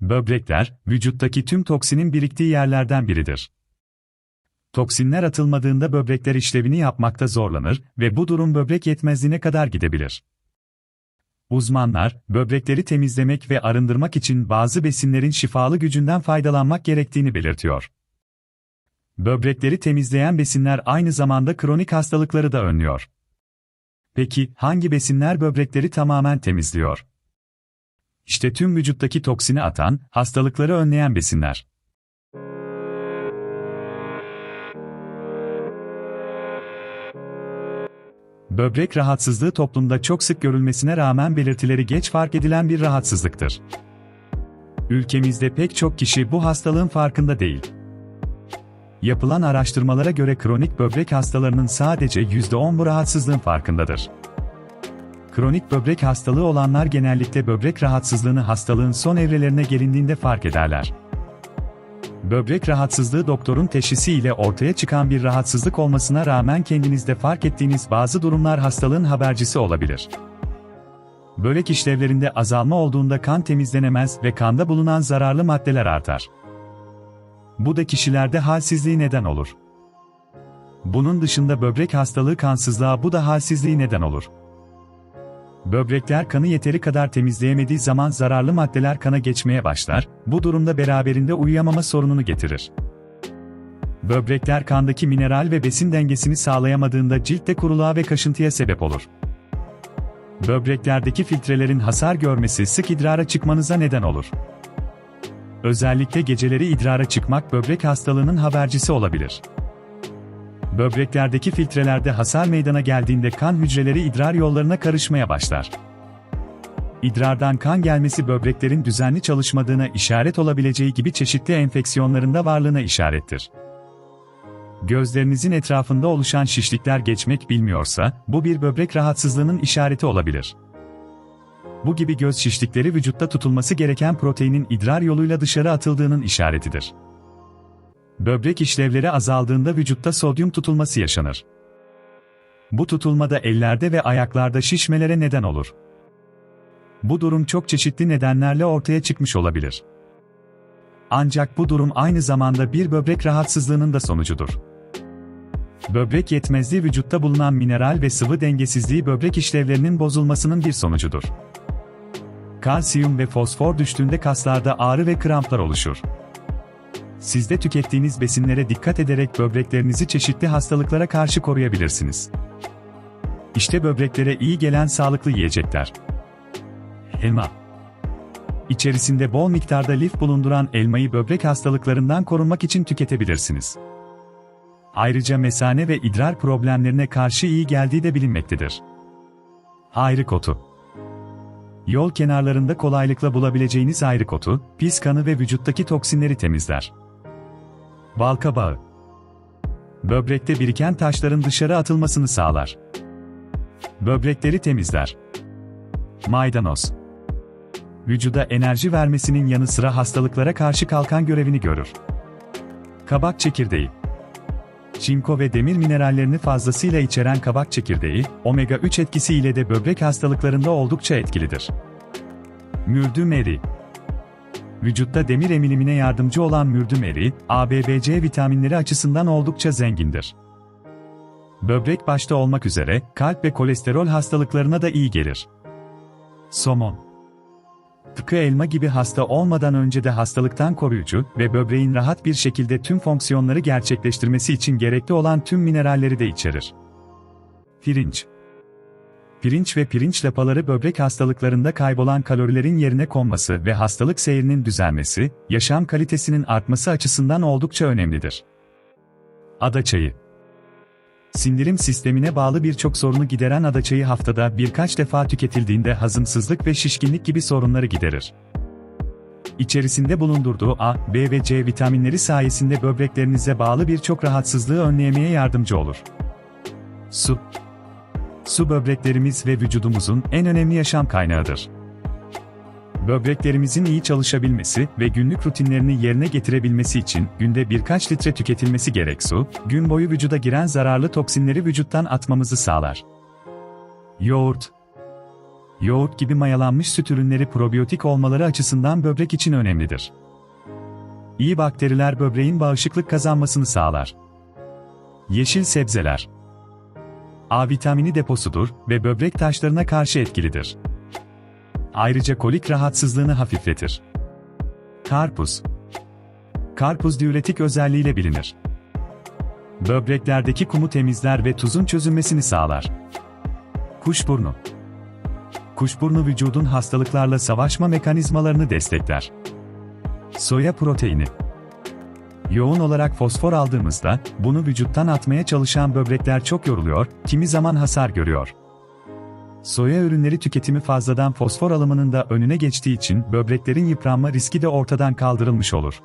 Böbrekler, vücuttaki tüm toksinin biriktiği yerlerden biridir. Toksinler atılmadığında böbrekler işlevini yapmakta zorlanır ve bu durum böbrek yetmezliğine kadar gidebilir. Uzmanlar, böbrekleri temizlemek ve arındırmak için bazı besinlerin şifalı gücünden faydalanmak gerektiğini belirtiyor. Böbrekleri temizleyen besinler aynı zamanda kronik hastalıkları da önlüyor. Peki, hangi besinler böbrekleri tamamen temizliyor? İşte tüm vücuttaki toksini atan, hastalıkları önleyen besinler. Böbrek rahatsızlığı toplumda çok sık görülmesine rağmen belirtileri geç fark edilen bir rahatsızlıktır. Ülkemizde pek çok kişi bu hastalığın farkında değil. Yapılan araştırmalara göre kronik böbrek hastalarının sadece %10 bu rahatsızlığın farkındadır. Kronik böbrek hastalığı olanlar genellikle böbrek rahatsızlığını hastalığın son evrelerine gelindiğinde fark ederler. Böbrek rahatsızlığı doktorun teşhisi ile ortaya çıkan bir rahatsızlık olmasına rağmen kendinizde fark ettiğiniz bazı durumlar hastalığın habercisi olabilir. Böbrek işlevlerinde azalma olduğunda kan temizlenemez ve kanda bulunan zararlı maddeler artar. Bu da kişilerde halsizliği neden olur. Bunun dışında böbrek hastalığı kansızlığa bu da halsizliği neden olur. Böbrekler kanı yeteri kadar temizleyemediği zaman zararlı maddeler kana geçmeye başlar, bu durumda beraberinde uyuyamama sorununu getirir. Böbrekler kandaki mineral ve besin dengesini sağlayamadığında ciltte kuruluğa ve kaşıntıya sebep olur. Böbreklerdeki filtrelerin hasar görmesi sık idrara çıkmanıza neden olur. Özellikle geceleri idrara çıkmak böbrek hastalığının habercisi olabilir. Böbreklerdeki filtrelerde hasar meydana geldiğinde kan hücreleri idrar yollarına karışmaya başlar. İdrardan kan gelmesi böbreklerin düzenli çalışmadığına işaret olabileceği gibi çeşitli enfeksiyonlarında varlığına işarettir. Gözlerinizin etrafında oluşan şişlikler geçmek bilmiyorsa, bu bir böbrek rahatsızlığının işareti olabilir. Bu gibi göz şişlikleri vücutta tutulması gereken proteinin idrar yoluyla dışarı atıldığının işaretidir. Böbrek işlevleri azaldığında vücutta sodyum tutulması yaşanır. Bu tutulmada ellerde ve ayaklarda şişmelere neden olur. Bu durum çok çeşitli nedenlerle ortaya çıkmış olabilir. Ancak bu durum aynı zamanda bir böbrek rahatsızlığının da sonucudur. Böbrek yetmezliği vücutta bulunan mineral ve sıvı dengesizliği böbrek işlevlerinin bozulmasının bir sonucudur. Kalsiyum ve fosfor düştüğünde kaslarda ağrı ve kramplar oluşur. Sizde tükettiğiniz besinlere dikkat ederek böbreklerinizi çeşitli hastalıklara karşı koruyabilirsiniz. İşte böbreklere iyi gelen sağlıklı yiyecekler. Elma. İçerisinde bol miktarda lif bulunduran elmayı böbrek hastalıklarından korunmak için tüketebilirsiniz. Ayrıca mesane ve idrar problemlerine karşı iyi geldiği de bilinmektedir. Ayrık otu. Yol kenarlarında kolaylıkla bulabileceğiniz ayrık otu, pis kanı ve vücuttaki toksinleri temizler. Balkabağı. Böbrekte biriken taşların dışarı atılmasını sağlar. Böbrekleri temizler. Maydanoz. Vücuda enerji vermesinin yanı sıra hastalıklara karşı kalkan görevini görür. Kabak çekirdeği. Çinko ve demir minerallerini fazlasıyla içeren kabak çekirdeği, omega 3 etkisiyle de böbrek hastalıklarında oldukça etkilidir. Mürdüm eri vücutta demir emilimine yardımcı olan mürdüm eri, A, B, B, C vitaminleri açısından oldukça zengindir. Böbrek başta olmak üzere, kalp ve kolesterol hastalıklarına da iyi gelir. Somon Tıpkı elma gibi hasta olmadan önce de hastalıktan koruyucu ve böbreğin rahat bir şekilde tüm fonksiyonları gerçekleştirmesi için gerekli olan tüm mineralleri de içerir. Pirinç Pirinç ve pirinç lapaları böbrek hastalıklarında kaybolan kalorilerin yerine konması ve hastalık seyrinin düzelmesi, yaşam kalitesinin artması açısından oldukça önemlidir. Ada çayı Sindirim sistemine bağlı birçok sorunu gideren ada çayı haftada birkaç defa tüketildiğinde hazımsızlık ve şişkinlik gibi sorunları giderir. İçerisinde bulundurduğu A, B ve C vitaminleri sayesinde böbreklerinize bağlı birçok rahatsızlığı önleyemeye yardımcı olur. Su Su böbreklerimiz ve vücudumuzun en önemli yaşam kaynağıdır. Böbreklerimizin iyi çalışabilmesi ve günlük rutinlerini yerine getirebilmesi için günde birkaç litre tüketilmesi gerek su, gün boyu vücuda giren zararlı toksinleri vücuttan atmamızı sağlar. Yoğurt Yoğurt gibi mayalanmış süt ürünleri probiyotik olmaları açısından böbrek için önemlidir. İyi bakteriler böbreğin bağışıklık kazanmasını sağlar. Yeşil sebzeler A vitamini deposudur ve böbrek taşlarına karşı etkilidir. Ayrıca kolik rahatsızlığını hafifletir. Karpuz Karpuz diüretik özelliğiyle bilinir. Böbreklerdeki kumu temizler ve tuzun çözünmesini sağlar. Kuşburnu Kuşburnu vücudun hastalıklarla savaşma mekanizmalarını destekler. Soya proteini Yoğun olarak fosfor aldığımızda, bunu vücuttan atmaya çalışan böbrekler çok yoruluyor, kimi zaman hasar görüyor. Soya ürünleri tüketimi fazladan fosfor alımının da önüne geçtiği için böbreklerin yıpranma riski de ortadan kaldırılmış olur.